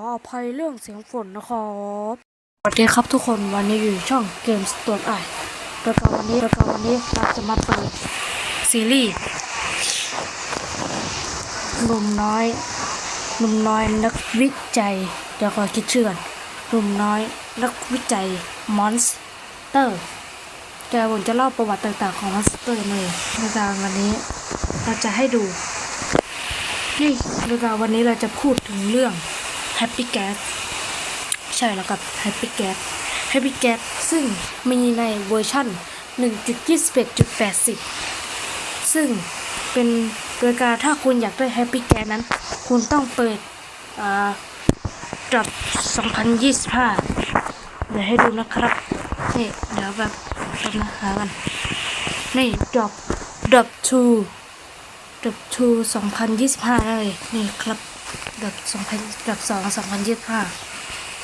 ขออภัยเรื่องเสียงฝนนะครับสวัสดีครับทุกคนวันนี้อยู่ช่องเกมสตวนไอแล้วก็วันนี้แล้วก็วันนี้เราจะมาเปิดซีรีส์หนุ่มน้อยหนุ่มน้อยนักวิจัย เดี๋ยวขอคิดชื่อก่อนหนุ่มน้อยนักวิจัยมอนสเตอร์แกผมจะเล่าประวัติต่างๆของมอนสเตอร์เลยในการวันนี้เราจะให้ดูนี่รายการวันนี้เราจะพูดถึงเรื่อง Happy Gas ใช่แล้วกับ Happy Gas Happy Gas ซึ่งมีในเวอร์ชัน1.21.80 ซึ่งเป็นรายการถ้าคุณอยากได้ Happy Gas นั้น คุณต้องเปิดอ่าดับ 2025 เดี๋ยวให้ดูนะครับ นี่ เดี๋ยวแบบแบบนะหากัน นี่ดับดับ2ดับทูสองพันยี่สิบห้าเลย นี่ครับ ดับสองพันดับสองสองพันยี่สิบห้า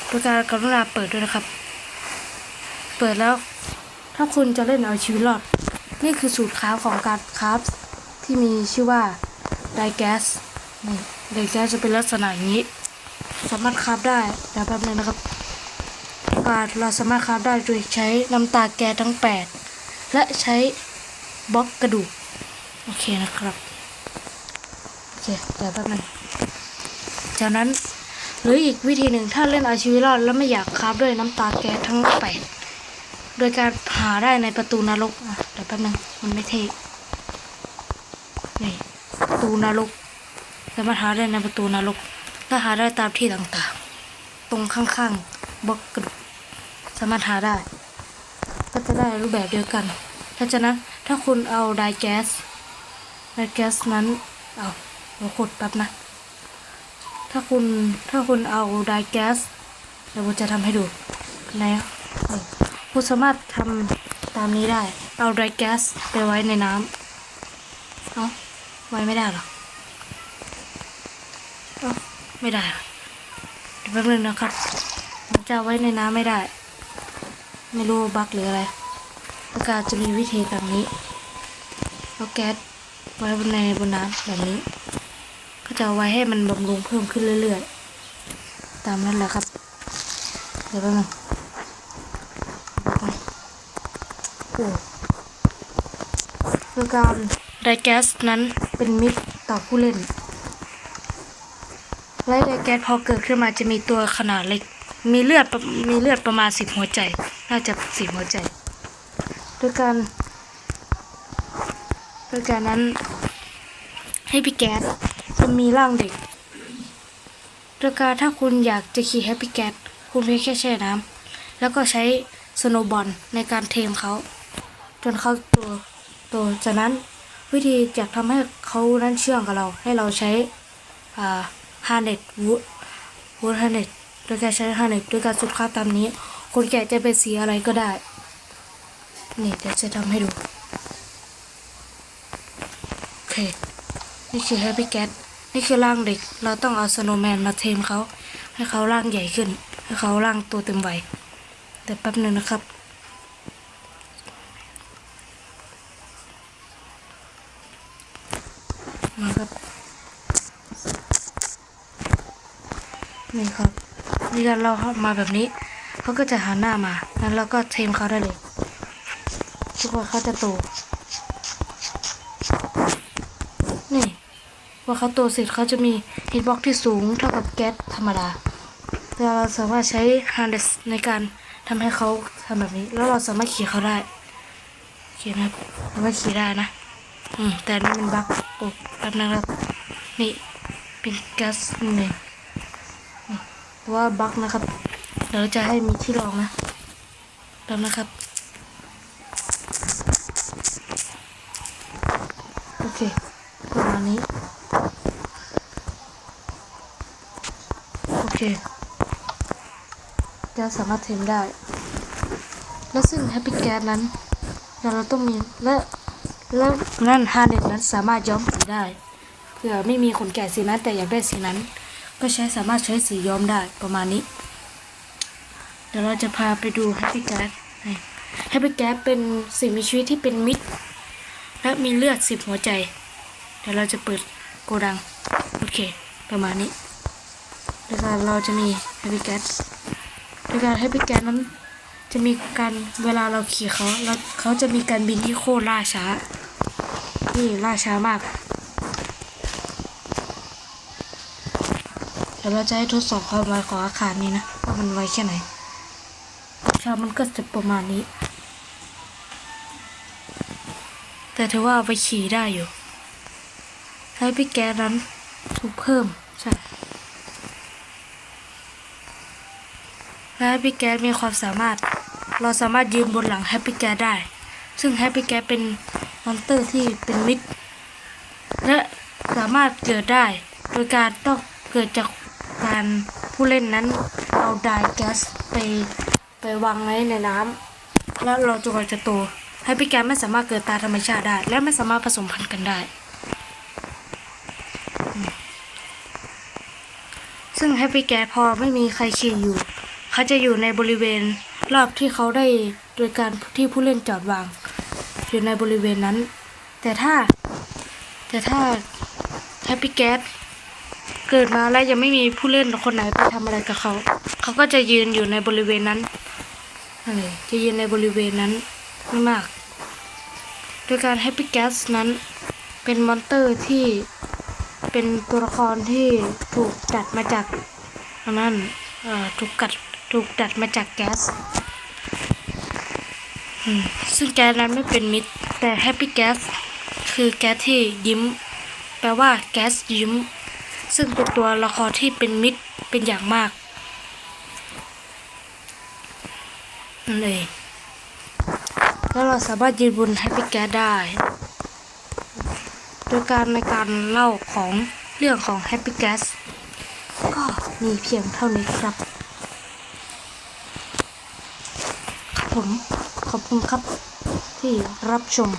ประการกรุณาเปิดด้วยนะครับ เปิดแล้วถ้าคุณจะเล่นเอาชีวิตรอด นี่คือสูตรค้าของการคราฟที่มีชื่อว่าไดแกสนี่ไดแกสจะเป็นลักษณะอย่างนี้ สามารถคราฟได้เดี๋ยวแป๊บนึงนะครับการเราสามารถคราฟได้โดยใช้น้ำตาแกสทั้ง 8 และใช้บล็อกกระดูก โอเคนะครับ โอเค เดี๋ยวแป๊บนึง จากนั้น หรืออีกวิธีหนึ่งถ้าเล่นเอาชีวิตรอดแล้วไม่อยากคาฟด้วยน้ำตาแก๊สทั้งแปดโดยการหาได้ในประตูนรกอะเดี๋ยวแป๊บนึงมันไม่เท่นี่ประตูนรกสามารถหาได้ในประตูนรกถ้าหาได้ตามที่ต่างๆ ตรงข้างๆบล็อกกระดูกสามารถหาได้ ก็จะได้รูปแบบเดียวกันถ้าฉะนั้นถ้าคุณเอาไดแก๊สไดแก๊สนั้นเอาเราขุดแป๊บนะ ถ้าคุณถ้าคุณเอาไดแก๊สเดี๋ยวผมจะทำให้ดูนะนี่คุณสามารถทำตามนี้ได้ เอาไดแก๊สไปไว้ในน้ำเอาไว้ไม่ได้หรอเอาไม่ได้เดี๋ยวแป๊บนึงนะครับผมจะไว้ในน้ำไม่ได้ ไม่รู้บั๊กหรืออะไรประกาศจะมีวิธีแบบนี้เอาแก๊สไว้บนในบนน้ำแบบนี้ จะไว้ให้มันบำรุงเพิ่มขึ้นเรื่อยๆ ตามนั้นแหละครับ เดี๋ยวแป๊บนึงโอ้คือการไดแก๊สนั้นเป็นมิตรต่อผู้เล่น และไดแก๊สพอเกิดขึ้นมาจะมีตัวขนาดเล็ก มีเลือดประมีเลือดประมาณสิบหัวใจ น่าจะสิบหัวใจด้วยการด้วยการนั้นให้พี่แก๊ส จะมีร่างเด็กด้วยการถ้าคุณอยากจะขี่ให้พี่แก๊สคุณเพียงแค่แช่น้ำแล้วก็ใช้สโนบอลในการเทมเขาจนเขาตัวตัวจากนั้นวิธีจะทำให้เขานั้นเชื่องกับเรา ให้เราใช้อ่าฮาร์เน็ตวูดวูดฮาร์เน็ตโดยการใช้ฮาร์เน็ตด้วยการสุดค่าตามนี้ คนแก่จะเป็นสีอะไรก็ได้ นี่เดี๋ยวจะทำให้ดู โอเค นี่คือแฮปปี้แก t นี่คือร่างเด็ก เราต้องเอาสโนว์แมนมาเทมเขา ให้เขาร่างใหญ่ขึ้น ให้เขาร่างตัวเต็มวัยเดี๋ยวแป๊บหนึ่งนะครับ มาครับ นี่ครับนี่กันเราเข้ามาแบบนี้ เขาก็จะหันหน้ามาแล้วเราก็เทมเขาได้เลยทุกคนเขาจะโต นี่ พอเขาโตเสร็จเขาจะมีฮิตบ็อกที่สูงเท่ากับแก๊สธรรมดาแต่เราสามารถใช้ฮาร์เดสในการทำให้เขาทำแบบนี้ แล้วเราสามารถขี่เขาได้โอเคไหมครับสามารถขี่ได้นะ อืม แต่นี่เป็นบั๊กโอ้แป๊บนึงครับนี่เป็นแก๊สหนึ่งนี่แต่ว่าบั๊กนะครับ เดี๋ยวจะให้มีที่รองนะแป๊บนะครับโอเค ประมาณนี้ โอ เคจะสามารถเทมได้ และซึ่ง Happy Gas นั้นเราต้องมีและและนั่นฮาเน็ตนั้นสามารถย้อมสีได้เผื่อไม่มีขนแกะสีนั้นแต่อยากได้สีนั้น ก็ใช้สามารถใช้สีย้อมได้ประมาณนี้ เดี๋ยวเราจะพาไปดู Happy Gas นี่ Happy Gas เป็นสิ่งมีชีวิตที่เป็นมิตร และมีเลือดสิบหัวใจ เดี๋ยวเราจะเปิดโกดัง โอเค ประมาณนี้ โดยการเราจะมี Happy Gas โดยการ Happy Gas นั้นจะมีการเวลาเราขี่เขาแล้วเขาจะมีการบินที่โคตรล่าช้า นี่ล่าช้ามากเดี๋ยวเราจะให้ทดสอบความไวของอาคารนี้นะว่ามันไวแค่ไหนชามันก็จะประมาณนี้ แต่ถือว่าเอาไปขี่ได้อยู่ ให้พี่แก๊สนั้นถูกเพิ่ม ใช่ และให้พี่แก๊สมีความสามารถ เราสามารถยืนบนหลังแฮปปี้แก๊สได้ ซึ่งแฮปปี้แก๊สเป็นมอนเตอร์ที่เป็นมิตรและสามารถเกิดได้ โดยการต้องเกิดจากการผู้เล่นนั้นเอาไดร์แก๊สไปไปวางไว้ในน้ำแล้วเราจนกว่าจะโตแฮปปี้แก๊ไม่สามารถเกิดตาธรรมชาติได้ และไม่สามารถผสมพันธุ์กันได้ ซึ่งแฮปปี้แก๊พอไม่มีใครขี่อยู่ เขาจะอยู่ในบริเวณรอบที่เขาได้โดยการที่ผู้เล่นจอดวาง อยู่ในบริเวณนั้น แต่ถ้า แต่ถ้าแฮปปี้แก๊สเกิดมาแล้วยังไม่มีผู้เล่นคนไหนไปทำอะไรกับเขา เขาก็จะยืนอยู่ในบริเวณนั้นนั่นเลยจะยืนในบริเวณนั้นไม่มาก โดยการแฮปปี้แก๊สนั้นเป็นมอนเตอร์ที่เป็นตัวละครที่ถูกดัดมาจากนนั้นถูกกัด ถูกดัดมาจากแก๊สซึ่งแก๊สนั้นไม่เป็นมิตร แต่แฮปปี้แก๊สคือแก๊สที่ยิ้ม แปลว่าแก๊สยิ้ม ซึ่งเป็นตัวละครที่เป็นมิตรเป็นอย่างมากนั่นเองแล้วเราสามารถยืนบนแฮปปี้แก๊สได้ โดยการในการเล่าของเรื่องของ Happy Gas ก็มีเพียงเท่านี้ครับ ผมขอบคุณครับที่รับชม